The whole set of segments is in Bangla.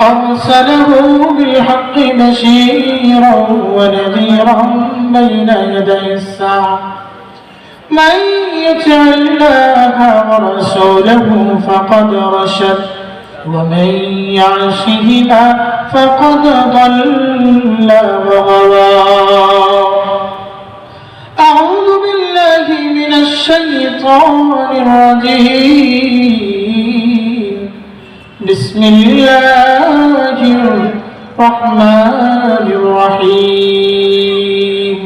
أرسله بالحق بشيرا ونذيرا بين يدي الساعة. من يطع الله ورسوله فقد رشد ومن يعصهما فقد ضل وغوى. أعوذ بالله من الشيطان الرجيم. بسم الله الرحمن الرحيم.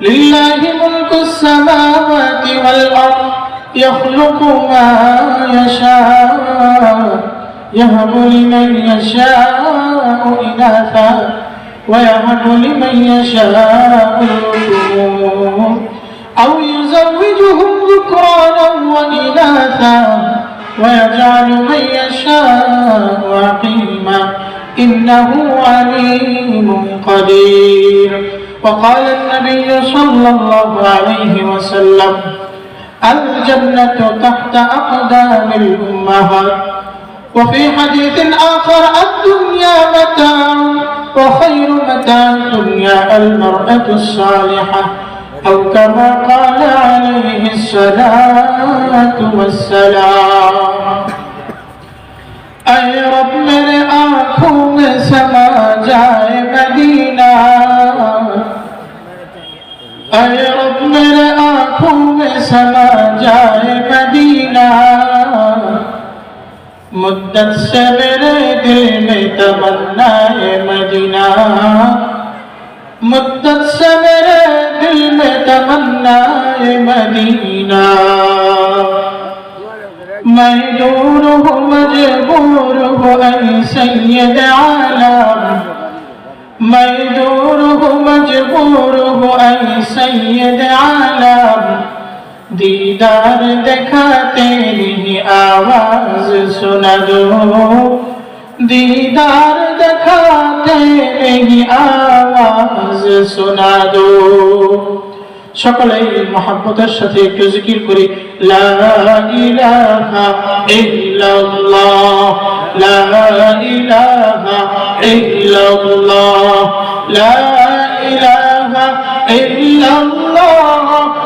لله ملك السماوات والأرض يخلق ما يشاء يهب لمن يشاء إناثا ويهب لمن يشاء الذكور أو يزوجهم ذكرانا إنه عليم قدير. وقال النبي صلى الله عليه وسلم الجنة تحت أقدام الأمهات. وفي حديث آخر الدنيا متاع وخير متاع الدنيا المرأة الصالحة. أو كما قال عليه الصلاة والسلام أي رب मेरे اے رب میرے آنکھوں میں سما جائے مدینہ مدت سے میرے دل میں تمنا ہے مدینہ مدت سے میرے دل میں تمنا ہے مدینہ میں دور ہوں مجبور ہوں اے سید عالم आलम दीदार देखा तेरी आवाज सुना दो दीदार देखा तेरी आवाज सुना दो সকলেই মহাব্বতের সাথে একটু জিকির করি লা ইলাহা ইল্লাল্লাহ লা ইলাহা ইল্লাল্লাহ লা ইলাহা ইল্লাল্লাহ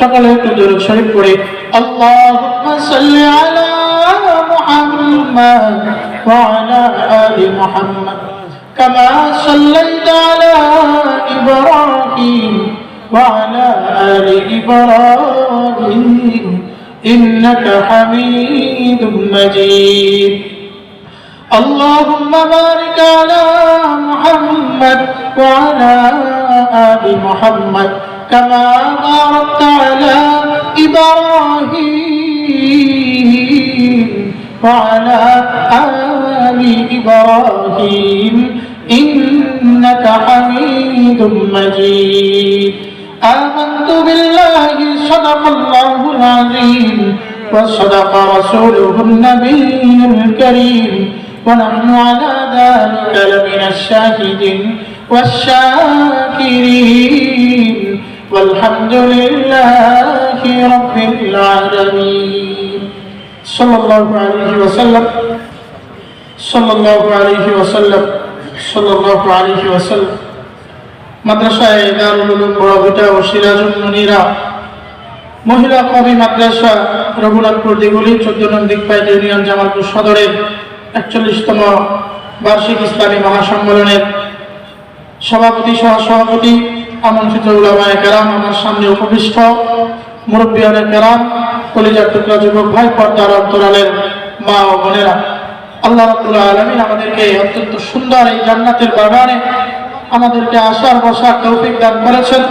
সকালে একটু দরুদ শরীফ পড়ে আল্লাহুম্মা সাল্লি আলা মুহাম্মাদ ওয়া আলা আলি মুহাম্মাদ كما صليت على إبراهيم وعلى آل إبراهيم إنك حميد مجيد اللهم بارك على محمد وعلى آل محمد كما باركت على إبراهيم وعلى آل إبراهيم إنك حميد مجيد. آمنت بالله صدق الله العظيم وصدق رسوله النبي الكريم. ونحن على ذلك لمن الشاهدين والشاكرين. والحمد لله رب العالمين صلى الله عليه وسلم صلى الله عليه وسلم صلى الله عليه وسلم মাদ্রাসায় দারুল উলুম বড়ভিটা ও সিরাজুল মুনিরা মহিলা কবি মাদ্রাসা রঘুনাথপুর দিগুলি চোদ্দ নং দিকপাইট ইউনিয়ন জামালপুর সদরের একচল্লিশতম বার্ষিক ইসলামী মহাসম্মেলনের সভাপতি সহ সভাপতি আমন্ত্রিত উলামায় কেরাম আমার সামনে উপবিষ্ট মুরব্বিয়ানে কেরাম, কলিজার টুকরা যুবক ভাই পর্দার অন্তরালের মা ও বোনেরা। আল্লাহ রাব্বুল আলামিন আমাদেরকে অত্যন্ত সুন্দর এই জান্নাতের বাগানে আমাদেরকে আসার বসার তৌফিক দান করেছেন।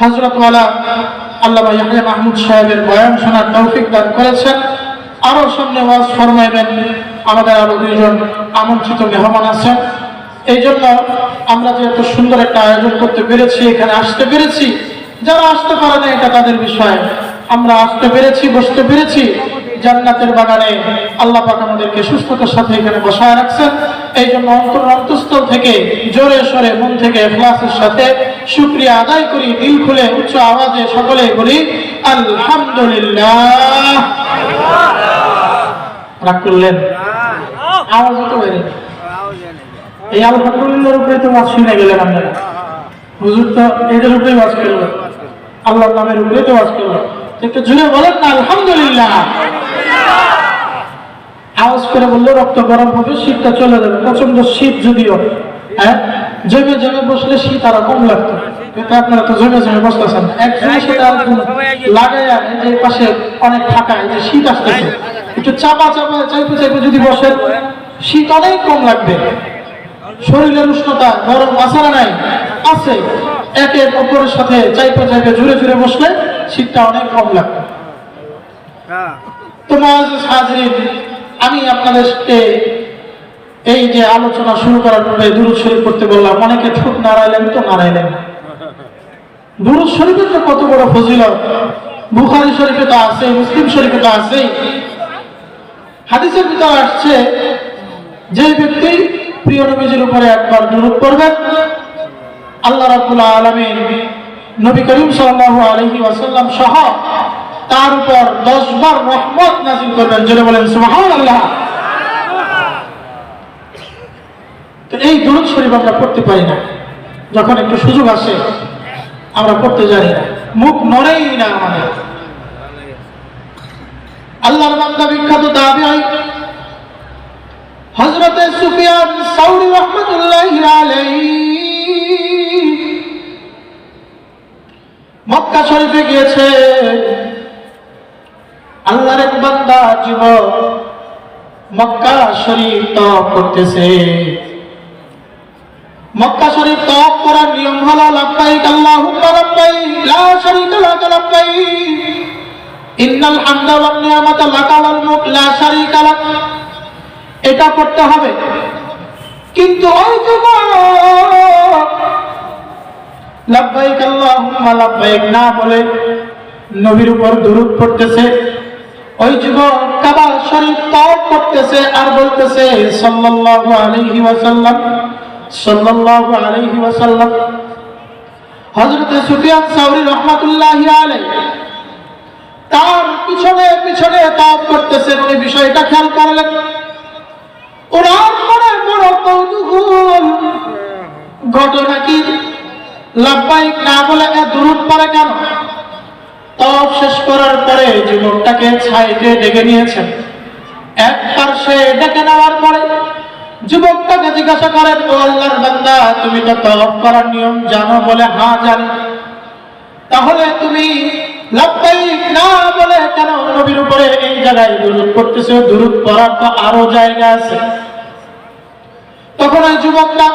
হজরতওয়ালা আল্লাহ ইয়াহিয়া মাহমুদ সাহেবের বয়ান শোনার তৌফিক দান করেছেন। আরও সামনে ওয়াজ ফরমাইবেন। আমাদের আরও দুইজন আমন্ত্রিত মেহমান আছেন। এই জন্য আমরা যে এত সুন্দর একটা আয়োজন করতে পেরেছি, এখানে আসতে পেরেছি, যারা আসতে পারে না, এটা তাদের বিষয়। আমরা আসতে পেরেছি, বসতে পেরেছি, জান্নাতের বাগানে আল্লাহ পাক আমাদেরকে সুস্থতার সাথে এখানে বসায় রাখছেন। এই জন্য অন্তর অন্তঃস্থল থেকে জোরে সরে মন থেকে এখলাসের সাথে শুক্রিয়া আদায় করি, দিল খুলে উচ্চ আওয়াজে সকলে বলি, আলহামদুলিল্লাহ। রাগ করলেন? আওয়াজ হতে পারে। এই আলহামদুলিল্লাহর উপরে তো ওয়াজ শুনে গেলেন আপনারা। হুজুর তো এদের উপরে ওয়াজ করল। আল্লাহর নামের উপরে তো ওয়াজ করল। একটু জুড়ে বলেন না, আলহামদুলিল্লাহ। আওয়াজ করে বললে, রক্ত গরম হবে, শীতটা চলে যাবে। প্রচণ্ড শীত যদিও হ্যাঁ? জমে জমে বসলে শীত আরও কম লাগতো। কিন্তু আপনারা তো জমে জমে বসতেছেন একজনের সাথে আরেকজন লাগাইয়া যে পাশে অনেক ফাঁকা যে শীত আসতেছে। একটু চাপা চাপা, চাইতে চাইতে যদি বসেন, শীত অনেক কম লাগবে। শরীরের উষ্ণতা গরম আছে নাই আছে। একে অপরের সাথে চাইপে চাইপে জুড়ে জুড়ে বসলে শীতটা অনেক কম লাগবে। তো মহাজিজ হাজরিন আমি আপনাদেরকে এই যে আলোচনা শুরু করার পূর্বে দুরুদ শরীফ করতে বললাম অনেকে ঠোঁট নাড়াইলেন তো নাড়াইলেন। না। দুরুদ শরীফের তো কত বড় ফজিলত। বুখারি শরীফে তো আছে মুসলিম শরীফে তো আছে হাদিসের ভিতরে আসছে যে ব্যক্তি প্রিয় নবীজির উপরে একবার দুরুদ পড়বেন। আল্লাহ রাব্বুল আলামিন নবী করিম সাল্লাল্লাহু আলাইহি ওয়াসাল্লাম সহ তার উপর 10 বার রহমত নাযিল করবেন। জোরে বলেন, সুবহানাল্লাহ। তো এই দুরূদ শরীফ আমরা পড়তে পারি না। যখন একটু সুযোগ আসে, আমরা পড়তে জানি না। মুখ নড়েই না আমাদের। আল্লাহর বান্দা বিখ্যাত তাবিঈ হযরতে সুফিয়ান সাউরি রাহমাতুল্লাহি মক্কা শরীফে গিয়েছে। আল্লাহর এক বান্দা যুবক মক্কা শরীফ তপ করতেছে। মক্কা শরীফ তপ করার নিয়ম হলো, লাব্বাইক আল্লাহুম্মা লাব্বাইক লা শারীকা লাক লাব্বাইক ইন্নাল হামদা ওয়ান নিয়ামাতা লাকা ওয়াল মুলক লা এটা করতে হবে। কিন্তু ওই না বলে নবীর উপর দুরূদ পড়তেছে। ওই যুবক কাবা শরীফ তওয়াফ করতেছে আর বলতেছে সাউরি তার পিছনে পিছনে করতেছেন ওই বিষয়টা খেয়াল করলেন। বড় ঘটনা কি? না বলে কেন? শেষ করার পরে যুবকটাকে ডেকে নিয়েছেন। ডেকে নেওয়ার পরে যুবকটাকে জিজ্ঞাসা করেন তুমি তো তপ করার নিয়ম জানো বলে হ্যাঁ জানি। তাহলে তুমি না বলে কেন উপরে তো আরও জায়গা আছে। তখন ওই যুবকটা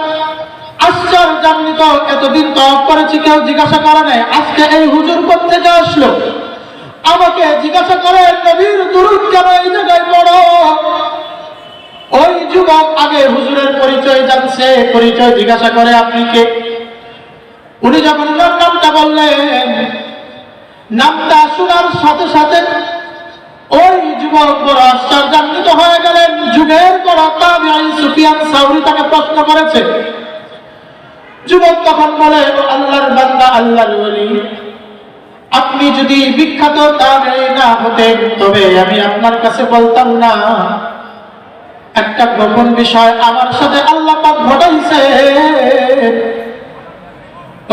এতদিন জিজ্ঞাসা আজকে এই হুজুর আসলো? আমাকে জিজ্ঞাসা করে, নবীর দুরুদ কেন এই জায়গায় পড়ো? ওই যুবক আগে হুজুরের পরিচয় জানছে, পরিচয় জিজ্ঞাসা করে, আপনি কে? উনি যখন নামটা বললেন নামটা শোনার সাথে সাথে ওই যুবক বড় আশ্চর্যান্বিত হয়ে গেলেন। যুগের তাবিঈ সুফিয়ান সাউরি তাকে প্রশ্ন করেছে। যুবক তখন বলে আল্লাহর বান্দা, আল্লাহর ওলি, আপনি যদি বিখ্যাত তাবেঈ না হতেন, তবে আমি আপনার কাছে বলতাম না। একটা গোপন বিষয় আমার সাথে আল্লাহ ঘটাইছে।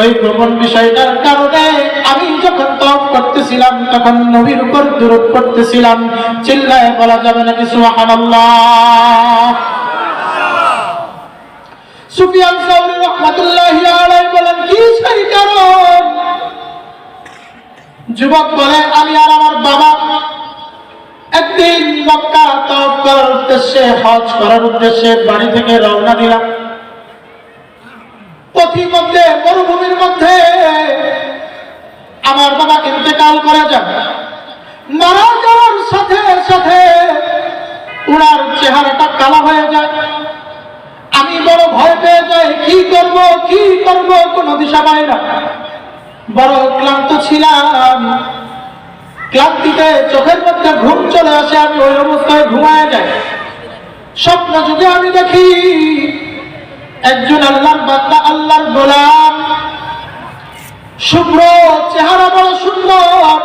ওই গোপন বিষয়টার কারণে আমি যখন তপ করতেছিলাম, তখন নবীর উপর দূরত করতেছিলাম। চিল্লায় বলা যাবে নাকি সুবহানাল্লাহ? সুফিয়ান বলেন, কি সেই কারণ? যুবক বলে, আমি আর আমার বাবা একদিন মক্কা তওয়াফ করার উদ্দেশ্যে, হজ করার উদ্দেশ্যে বাড়ি থেকে রওনা দিলাম। পথির মধ্যে মরুভূমির মধ্যে আমার বাবা ইন্তেকাল করা যান মারা যাওয়ার সাথে সাথে উনার চেহারাটা কালো হয়ে যায়। আমি বড় ভয় পেয়ে যাই, কি করব কি করব, কোনো দিশা পাই না। বড় ক্লান্ত ছিলাম। ক্লান্তিতে চোখের মধ্যে ঘুম চলে আসে, আমি ওই অবস্থায় ঘুমায় যাই। স্বপ্ন যুগে আমি দেখি একজন আল্লাহর বান্দা, আল্লাহর গোলাম। শুভ্র চেহারা বড় সুন্দর,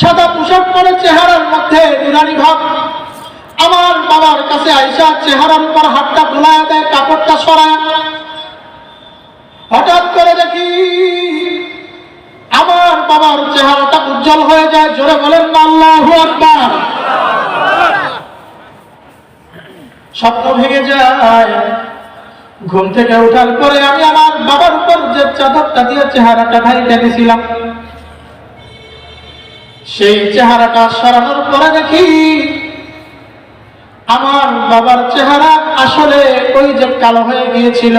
সাদা পোশাক পরে চেহারার মধ্যে নুরানি ভাব। আমার বাবার কাছে আইসা চেহারার উপর হাতটা বোলায় দেয়, কাপড়টা সরায়। হঠাৎ করে দেখি, আমার বাবার চেহারাটা উজ্জ্বল হয়ে যায়। জোরে বলেন না, আল্লাহু আকবার। স্বপ্ন ভেঙে যায়। ঘুম থেকে ওঠার পরে আমি আমার বাবার উপর যে চাদরটা দিয়ে চেহারাটা ঢাইতে দিয়েছিলাম সেই চেহারাটা সরানোর পরে দেখি আমার বাবার চেহারা আসলে ওই যে কালো হয়ে গিয়েছিল।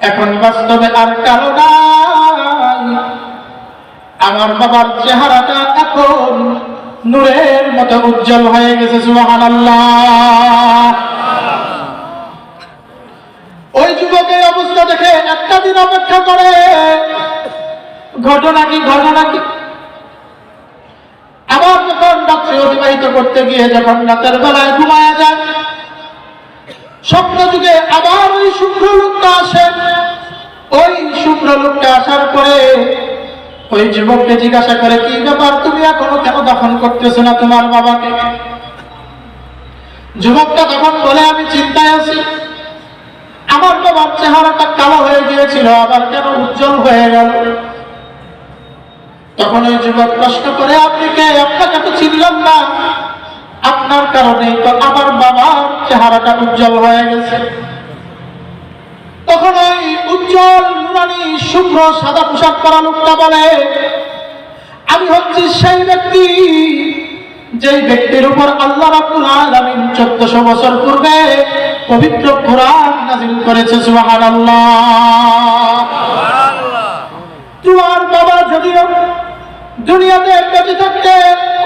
এখন বাস্তবে আর কালো নাই। আমার বাবার চেহারাটা এখন নূরের মতো উজ্জ্বল হয়ে গেছে, সুবহানাল্লাহ। ওই যুবকের অবস্থা দেখে একটা দিন অপেক্ষা করে। ঘটনা কি ঘটনা কি? আবার যখন রাত্রে অতিবাহিত করতে গিয়ে যখন রাতের বেলায় ঘুমায়া যায় স্বপ্ন যুগে আবার ওই শুভ্র লোকটা আসে। ওই শুভ্র লোকটা আসার পরে ওই যুবককে জিজ্ঞাসা করে, কি ব্যাপার? তুমি এখনও কেন দফন করতেছো না তোমার বাবাকে? যুবকটা তখন বলে, আমি চিন্তায় আছি। আমার চেহারাটা কালো হয়ে গিয়েছিল, আবার কেন উজ্জ্বল হয়ে গেল? তখন ওই যুবক প্রশ্ন করে, আপনি কে? আপনাকে তো চিনলাম না। আপনার কারণে তো আমার বাবার চেহারাটা উজ্জ্বল হয়ে গেছে। তখন ওই উজ্জ্বল নুরানি শুভ্র সাদা পোশাক পরা লোকটা বলে, আমি হচ্ছি সেই ব্যক্তি যেই ব্যক্তির উপর আল্লাহ রাব্বুল আলামিন 1400 বছর পূর্বে পবিত্র কোরআন নাযিল করেছে, সুবহানাল্লাহ। তোমার বাবা যদিও দুনিয়াতে বেঁচে থাকতে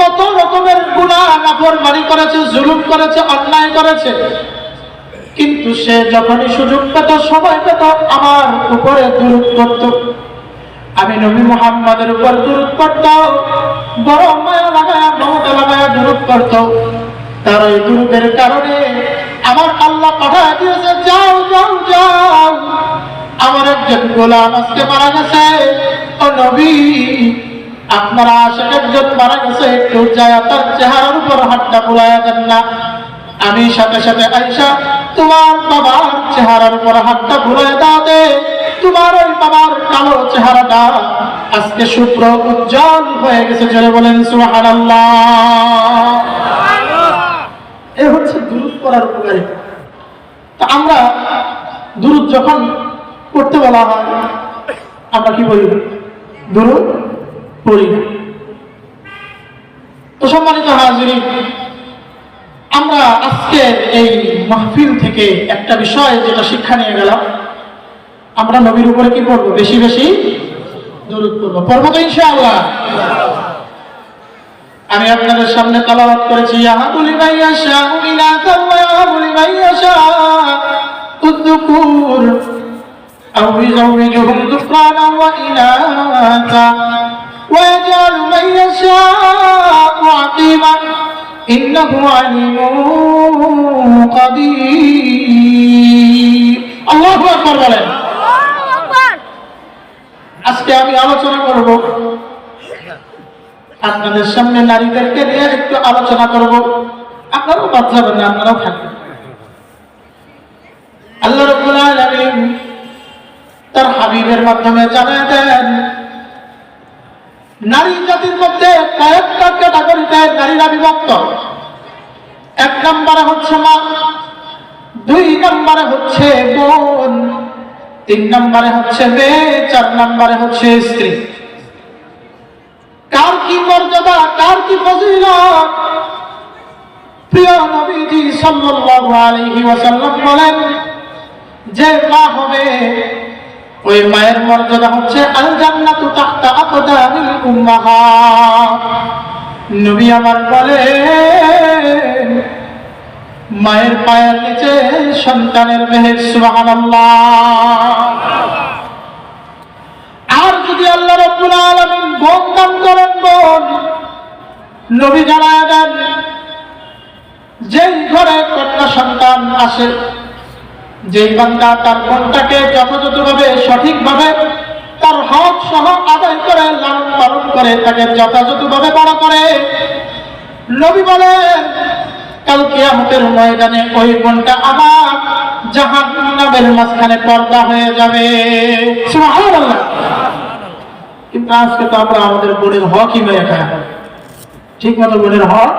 কত রকমের গুনাহ নাফরমানি করেছে, জুলুম করেছে, অন্যায় করেছে, কিন্তু সে যখনই সুযোগ পেত, সময় পেত আমার উপরে দূরত করত আমি নবী মুহাম্মাদের উপর দূরত করত বড় মায়া লাগায়, মমতা লাগায় দূরত করত তার ওই দূরতের কারণে আমার আল্লাহ পাঠা দিয়েছে যাও যাও যাও। আমার একজন গোলাম আজকে মারা গেছে। ও নবী আপনারা আশেখ একজন মারা গেছে একটু যায় তার চেহারার উপর হাতটা বুলাইয়া দেন না। আমি সাথে সাথে আইসা তোমার বাবার চেহারার উপর হাতটা বুলাইয়া দাও দে। তোমার ওই বাবার কালো চেহারাটা আজকে শুক্র উজ্জ্বল হয়ে গেছে। জোরে বলেন সুবহানাল্লাহ। এ হচ্ছে পড়ার উপকারিতা তা আমরা দুরুদ যখন পড়তে বলা হয়, আমরা কি বলি দুরুদ পড়ি। তো সম্মানিত হাজিরি আমরা আজকে এই মাহফিল থেকে একটা বিষয় যেটা শিক্ষা নিয়ে গেলাম, আমরা নবীর উপরে কি করব বেশি বেশি দুরুদ পড়ব। পড়ব তো ইনশাআল্লাহ। আমি আপনাদের সামনে তালাবাত করেছি ইয়াহাবুলি মাইয়া শাহ ইনাতা ওয়া ইয়াহাবুলি মাইয়া শাহ উদ্দুকুর أو يزوجهم ذكرانا وإناثا ويجعل من يشاء عقيما إنه عليم قدير الله أكبر বলেন আজকে আমি আলোচনা করব আপনাদের সামনে নারীদেরকে নিয়ে একটু আলোচনা করব আপনারাও বাদ যাবেন না আপনারাও থাকবেন আল্লাহ রব্বুল আলামিন তার হাবিবের মাধ্যমে জানায় দেন নারী জাতির মধ্যে কয়েকটা ক্যাটাগরিতে নারীরা বিভক্ত। এক নম্বরে হচ্ছে মা, দুই নম্বরে হচ্ছে বোন, তিন নম্বরে হচ্ছে মেয়ে, চার নম্বরে হচ্ছে স্ত্রী। কার কি মর্যাদা, কার কি ফজিলত? প্রিয় নবীজি সাল্লাল্লাহু আলাইহি ওয়াসাল্লাম বলেন যে মা হবে, ওই মায়ের মর্যাদা হচ্ছে আল জান্নাতু তাহতা আকদামিল উম্মাহাত নবী আমার বলে, মায়ের পায়ের নিচে সন্তানের মেহের সুবহানাল্লাহ। আর যদি আল্লাহ রাব্বুল আলামিন বোন দান করেন বোন, নবী জানায় দেন, যেই ঘরে কন্যা সন্তান আসে যেই বান্দা তার বোনটাকে যথাযথভাবে সঠিকভাবে তার হক সহ আদায় করে, লালন পালন করে, তাকে যথাযথভাবে বড় করে। নবী বলেন, কাল কিয়ামতের ময়দানে ওই বোনটা আমার জাহান্নামের মাঝখানে পর্দা হয়ে যাবে। কিন্তু আজকে তো আমরা আমাদের বোনের হকই মেয়ে খায় ঠিক মতো বোনের হক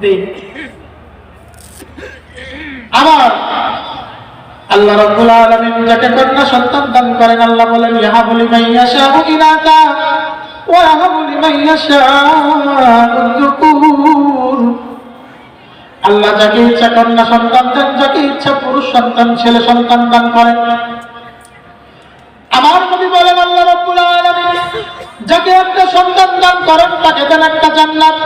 দেই আবার আল্লাহ আলামিন যাকে কন্যা সন্তান দান করেন, আল্লাহ বলেন ইয়াহাবু লিমান ইয়াশাউ ইনাতা ওয়া মাইয়াশা আল্লাহ যাকে ইচ্ছা কন্যা সন্তান দেন, যাকে ইচ্ছা পুরুষ সন্তান, ছেলে সন্তান দান করেন। আমার নবী বলেন, আল্লাহ যাকে একটা সন্তান দান করেন, তাকে দেন একটা জান্নাত।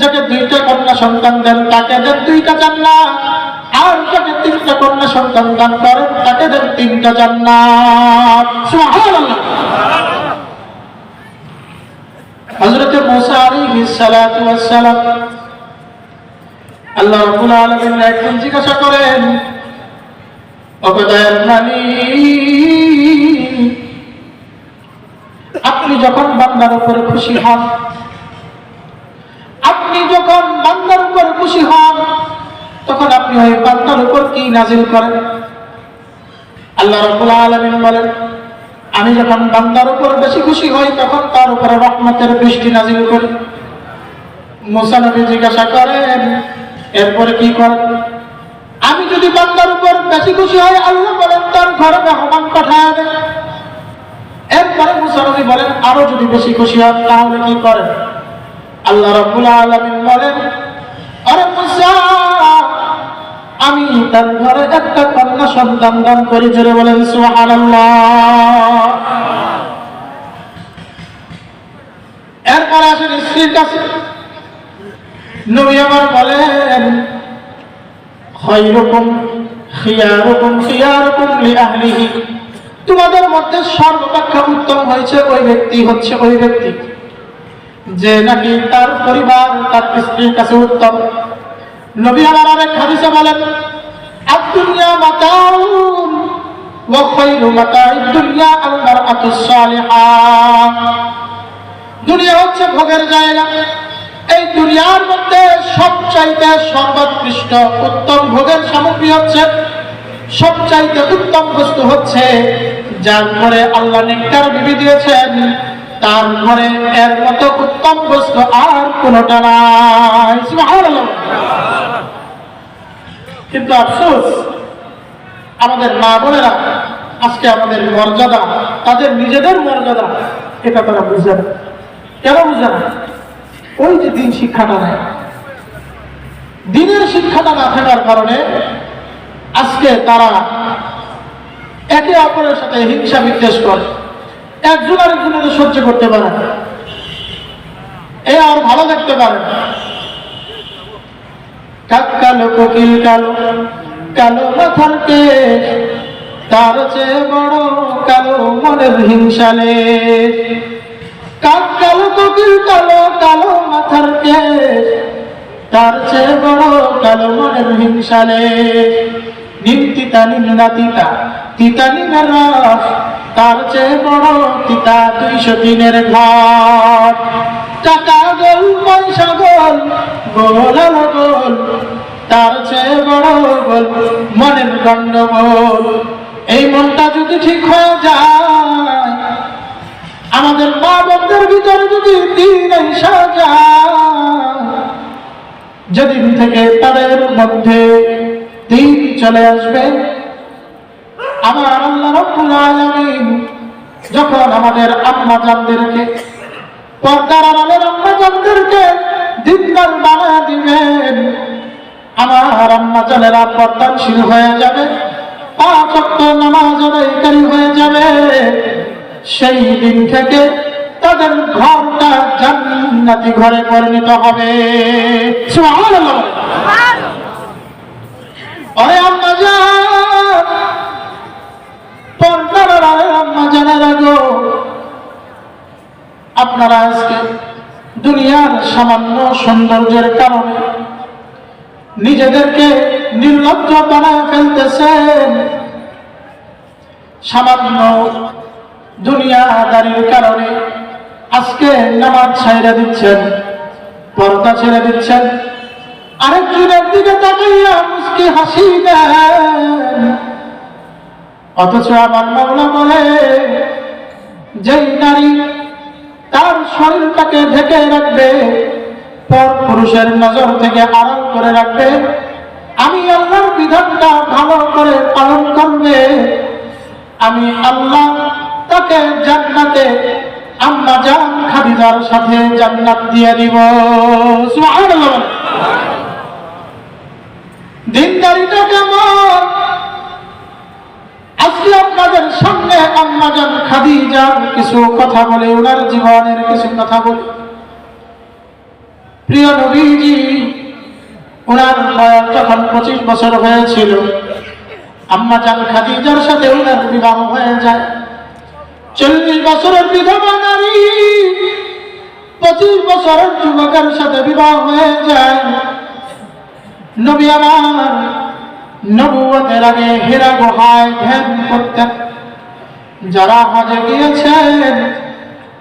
যাকে দুইটা কন্যা সন্তান দেন, তাকে দেন দুইটা জান্নাত। আর যাকে তিনটা কন্যা সন্তান দান করেন, তাকে দেন তিনটা জান্নাত। সুবহানাল্লাহ। মুসা আলাইহিস সালাতু ওয়াস সালাম আল্লাহ রাব্বুল আলামিন জিজ্ঞাসা করেন অবদায়ের মালিক আপনি যখন বান্দার উপরে খুশি হন, আপনি যখন বান্দার উপর খুশি হন, তখন আপনি ওই বান্দার উপর কি নাজিল করেন? আল্লাহ রাব্বুল আলামিন বলেন, আমি যখন বান্দার উপর বেশি খুশি হই, তখন তার উপরে রহমতের বৃষ্টি নাজিল করি। মুসা নবী জিজ্ঞাসা করেন, এরপরে কি করেন? আমি যদি বান্দার উপর বেশি খুশি হই, আল্লাহ বলেন, তার ঘরে মেহমান পাঠায় এরপরে মুসানবী বলেন, আরও যদি বেশি খুশি হন, তাহলে কি করেন? আল্লাহ রাব্বুল আলামিন বলেন, আরে মুসা, আমি তার ঘরে একটা কন্যা সন্তান দান করি, জোরে বলেন, সুবহানাল্লাহ। এরপরে আসেন স্ত্রীর কাছে। নবী আমার বলেন, খৈরকম, খিয়ারকম খিয়ারকম লিআহলিহি তোমাদের মধ্যে সর্বাপেক্ষা উত্তম হয়েছে ওই ব্যক্তি, হচ্ছে ওই ব্যক্তি। যে নাকি তার পরিবার, তার স্ত্রীর কাছে উত্তম। নবী আমার বলেন দুনিয়া দুনিয়া হচ্ছে ভোগের জায়গা। এই দুনিয়ার মধ্যে সবচাইতে সর্বোৎকৃষ্ট, উত্তম ভোগের সামগ্রী হচ্ছে সবচাইতে উত্তম বস্তু হচ্ছে যার ঘরে আল্লাহ নিকার বিবি দিয়েছেন, তার ঘরে এর মতো উত্তম বস্তু আর কোনটা নাই। কিন্তু আফসোস, আমাদের মা বোনেরা, আজকে আমাদের মর্যাদা, তাদের নিজেদের মর্যাদা, এটা তারা বুঝে না। কেন বুঝে না? ওই যে দিন শিক্ষাটা নেয়। দিনের শিক্ষাটা না থাকার কারণে আজকে তারা একে অপরের সাথে হিংসা বিদ্বেষ করে একজন আরেকজনের সহ্য করতে পারে এ আর ভালো দেখতে পারে কাক কালো, কোকিল কালো কালো মাথার কেশ, তার চেয়ে বড় কালো মনের হিংসালে কাক কালো, কোকিল কালো কালো মাথার কেশ, তার চেয়ে বড় কালো মনের হিংসালে তিতা তার চেয়ে দুইশো দিনের পয়সা গোল তার চেয়ে গোল মনের গন্ডগোল। এই মনটা যদি ঠিক হয়ে যায়, আমাদের মা বোনদের ভিতরে যদি দিন যেদিন থেকে তাদের মধ্যে দিন চলে আসবে। আমার আল্লাহ রব্বুল যখন আমাদের আম্মা জানদেরকে পর্দার আড়ালের আম্মা জানদেরকে দিনদার বানা দিবেন, আমার আম্মা জানেরা পর্দানশীল হয়ে যাবে, পাঁচ ওয়াক্ত নামাজ আদায়কারী হয়ে যাবে। সেই দিন থেকে তাদের ঘরটা জান্নাতি ঘরে পরিণত হবে। সুবহানাল্লাহ ওরে আম্মা জান পর্দার আড়ালের আম্মা জানেরা গো আপনারা আজকে দুনিয়ার সামান্য সৌন্দর্যের কারণে নিজেদেরকে নির্লজ্জ বানায় ফেলতেছেন। সামান্য দুনিয়াদারির কারণে আজকে নামাজ ছাইরা দিচ্ছেন, পর্দা ছেড়ে দিচ্ছেন। আরেকজনের দিকে তাকাইয়া মুসকি হাসি অথচ আমার মামলা বলে, যেই নারী তার শরীরটাকে ঢেকে রাখবে, পর পুরুষের নজর থেকে আড়াল করে রাখবে, আমি আল্লাহর বিধানটা ভালো করে পালন করবে। আমি আল্লাহ তাকে জান্নাতে আম্মা জান খাদিজার সাথে জান্নাত দিয়ে দিব। সুবহানাল্লাহ। দিনদারিটা কেমন? আজকে আপনাদের সামনে আম্মাজান খাদিজার কিছু কথা বলে, ওনার জীবনের কিছু কথা বলে। প্রিয় নবীজি, ওনার বয়স যখন পঁচিশ বছর হয়েছিল, আম্মা আম্মাজান খাদিজার সাথে ওনার বিবাহ হয়ে যায়। চল্লিশ বছরের বিধবা নারী, পঁচিশ বছরের যুবকের সাথে বিবাহ হয়ে যায়। নবী আমার, নবুয়তের আগে হেরা গুহায় ধ্যান করতেন। যারা হজে গিয়েছেন,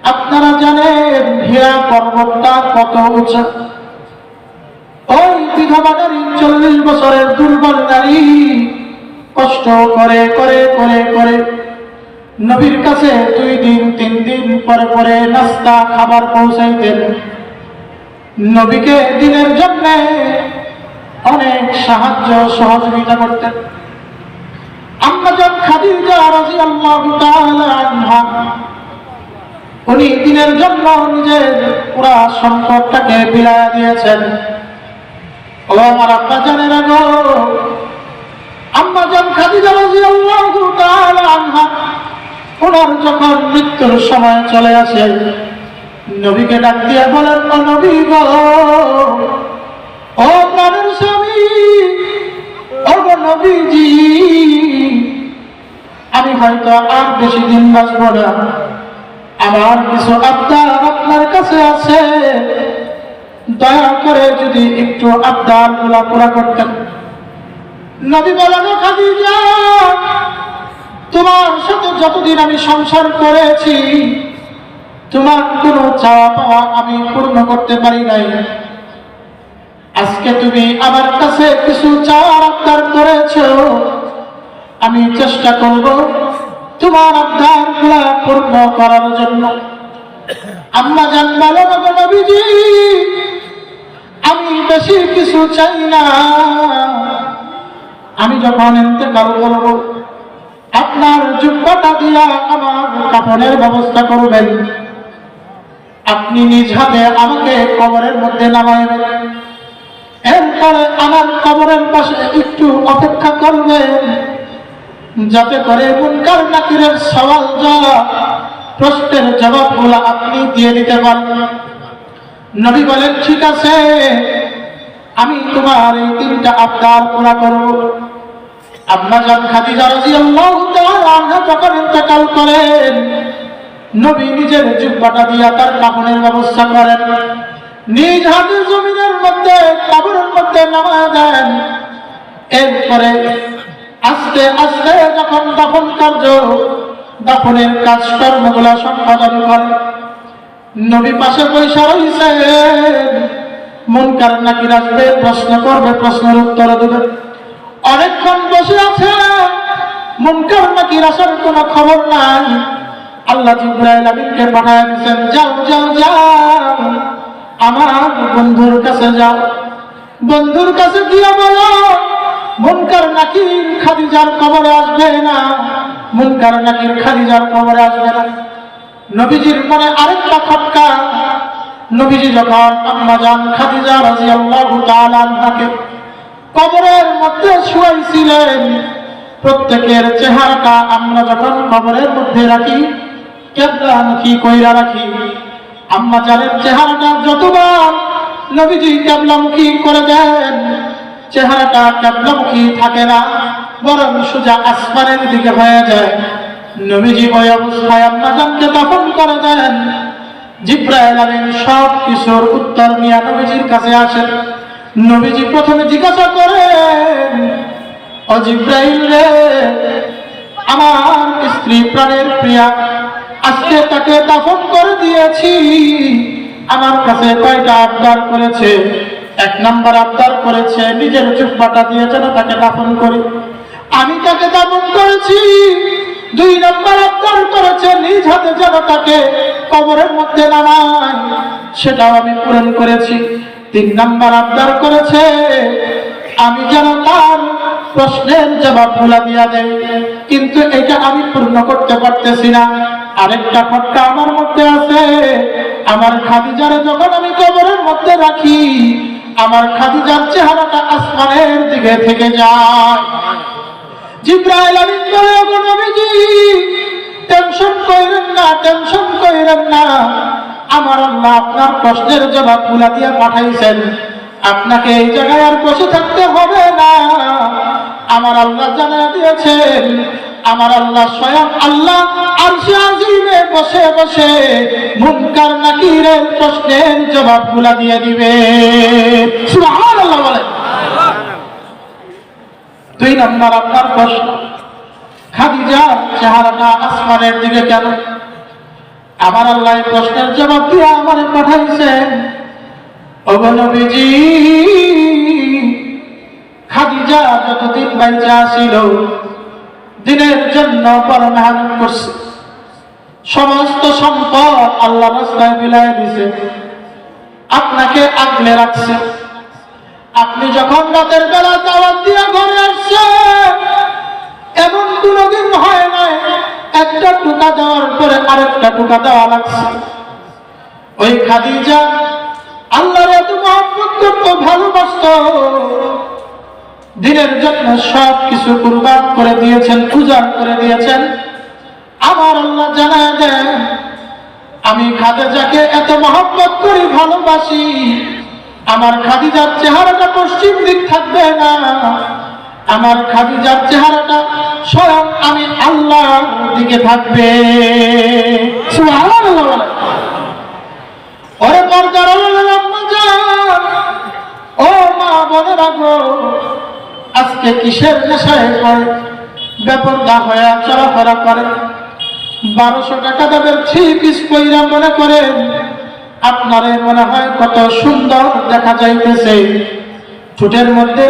আপনারা জানেন হীরা পর্বতটা কত উঁচু। ওই বিধবা চল্লিশ বছরের দুর্বল নারী কষ্ট করে করে করে করে নবীর কাছে দুই দিন, তিন দিন পরে পরে নাস্তা, খাবার পৌঁছাইতেন। নবীকে দিনের জন্য অনেক সাহায্য সহযোগিতা করতেন। খাদিজা রাদিয়াল্লাহু তাআলা আনহা, উনি দিনের জন্য নিজের পুরা সম্পদটাকে বিলায় দিয়েছেন। ও আমার গো খাদিজা আনহা, ওনার যখন মৃত্যুর সময় চলে আসে, নবীকে ডাক দিয়ে বলেন নবী গো ও আমি হয়তো আর বেশি দিন বাঁচব না। আমার কিছু আবদার আপনার কাছে আছে। দয়া করে যদি একটু আবদারগুলা পুরা করতেন। নবী বলেন তোমার সাথে যতদিন আমি সংসার করেছি, তোমার কোনো চাওয়া পাওয়া আমি পূর্ণ করতে পারি নাই। আজকে তুমি আমার কাছে কিছু চাওয়ার আবদার করেছ। আমি চেষ্টা করব তোমার আবদারগুলা পূর্ণ করার জন্য। আম্মা জান বলো নবীজি, আমি বেশি কিছু চাই না। আমি যখন ইন্তেকাল করব, আপনার জুব্বাটা দিয়া আমার কাপড়ের ব্যবস্থা করবেন। আপনি নিজ হাতে আমাকে কবরের মধ্যে নামাইবেন এরপরে আমার কবরের পাশে একটু অপেক্ষা করবেন যাতে করে মুনকার নাকিরের সওয়াল জবাব, প্রশ্নের জবাবগুলো আপনি দিয়ে দিতে পারেন। নবী বলেন, ঠিক আছে, আমি তোমার এই তিনটা আবদার পুরা করব। আম্মা জান খাদিজা রাদিয়াল্লাহু তাআলা যখন ইন্তেকাল করেন, নবী নিজের জুব্বাটা দিয়া তার কাফনের ব্যবস্থা করেন। নিজ হাতে জমিনের মধ্যে কবরের মধ্যে নামা দেন। এরপরে আস্তে আস্তে যখন দাফন কার্য, দাফনের কাজকর্মগুলো সম্পাদন করেন নবী পাশে পয়সা রয়েছে। মুনকার নাকি আসবে? প্রশ্ন করবে, প্রশ্নের উত্তর দেবে। অনেকক্ষণ বসে আছে। মুনকার নাকি আসার কোনো খবর নাই। আল্লাহ জিব্রাইল আমিনকে পাঠায় দিয়েছেন, যাও যাও যাও। আমার বন্ধুর কাছে যাও। বন্ধুর কাছে গিয়ে বলো, মুনকার নাকির খাদিজার কবরে আসবে না? মুনকার নাকির খাদিজার কবরে আসবে না? নবীজির মনে আরেকটা খটকা। নবীজি যখন আম্মা জান খাদিজা রাদিয়াল্লাহু তাআলা আনহাকে কবরের মধ্যে শুয়াইছিলেন, প্রত্যেকের চেহারাটা আমরা যখন কবরের মধ্যে রাখি কেবলামুখী কইরা রাখি। আম্মা চেহারাটা যতবার নবীজি কেবলামুখী করে দেন, চেহারাটা কেবলামুখী থাকে না, বরং সোজা আসমানের দিকে হয়ে যায়। নবীজি ওই অবস্থায় আম্মা জানকে দাফন করে দেন। জিব্রাইল আমিন সব কিছুর উত্তর নিয়ে নবীজির কাছে আসেন। নবীজি প্রথমে জিজ্ঞাসা করেন, ও জিব্রাইল রে, আমার স্ত্রী প্রাণের প্রিয়া আজকে তাকে দাফন করে দিয়েছি। আমার কাছে কয়টা আবদার করেছে? এক নাম্বার আবদার করেছে, নিজের চুপবাটা দিয়ে যেন তাকে দাফন করে। আমি তাকে দাফন করেছি। দুই নম্বর আবদার করেছে, নিজ হাতে যেন তাকে কবরের মধ্যে নামায় সেটাও আমি পূরণ করেছি। তিন নাম্বার আবদার করেছে, আমি যেন তার প্রশ্নের জবাব ভুলা দিয়া দেয় কিন্তু এটা আমি পূর্ণ করতে পারতেছি না। আরেকটা খটকা আমার মধ্যে আছে। আমার খাদিজারে যখন আমি কবরের মধ্যে রাখি, আমার খাদিজার চেহারাটা আসমানের দিকে থেকে যায়। জিব্রাইল আমিন বলে নবীজি, টেনশন কইরেন না, টেনশন কইরেন না। আমার আল্লাহ আপনার প্রশ্নের জবাবগুলা দিয়ে পাঠাইছেন। আপনাকে এই জায়গায় আর বসে থাকতে হবে না। আমার আল্লাহ জানা দিয়েছেন আমার আল্লাহ স্বয়ং আল্লাহ আজিমে বসে বসে মুনকার নাকিরের প্রশ্নের জবাবগুলা দিয়ে দিবে। দুই নম্বর আপনার প্রশ্ন খাদিজার চেহারাটা আসমানের দিকে কেন? আমার আল্লাহ প্রশ্নের জবাব দিয়ে আমার পাঠাইছেন। অবনবীজি খাদিজা যতদিন বাইচা ছিল দিনের জন্য বড় মেহনত করছে। সমস্ত সম্পদ আল্লাহ রাস্তায় বিলায় দিছে। আপনাকে আগলে রাখছে। আপনি যখন রাতের বেলা দাওয়াত দিয়ে ঘরে আসছেন এমন কোনোদিন হয় নাই। একটা টুকা দেওয়ার পরে আরেকটা টুকা দেওয়া লাগছে। ওই খাদিজা আল্লাহর এত মহব্বত করতো, ভালোবাসত। দিনের জন্য সব কিছু কুরবান করে দিয়েছেন উজাড় করে দিয়েছেন। আমার আল্লাহ জানা দেন আমি খাদিজাকে এত মহব্বত করি ভালোবাসি, আমার খাদিজার চেহারাটা পশ্চিম দিক থাকবে না। আমার খাদিজার চেহারাটা স্বয়ং আমি আল্লাহর দিকে থাকবে। ওরে পর্দার ও মা বলে রাখো আজকে কিসের নেশায় পড়ে বেপরদা হয়ে চলাফেরা করে বারোশো টাকা দামের থ্রি পিস কইরা মনে করেন, আপনারে মনে হয় কত সুন্দর দেখা যাইতেছে। ছুটের মধ্যে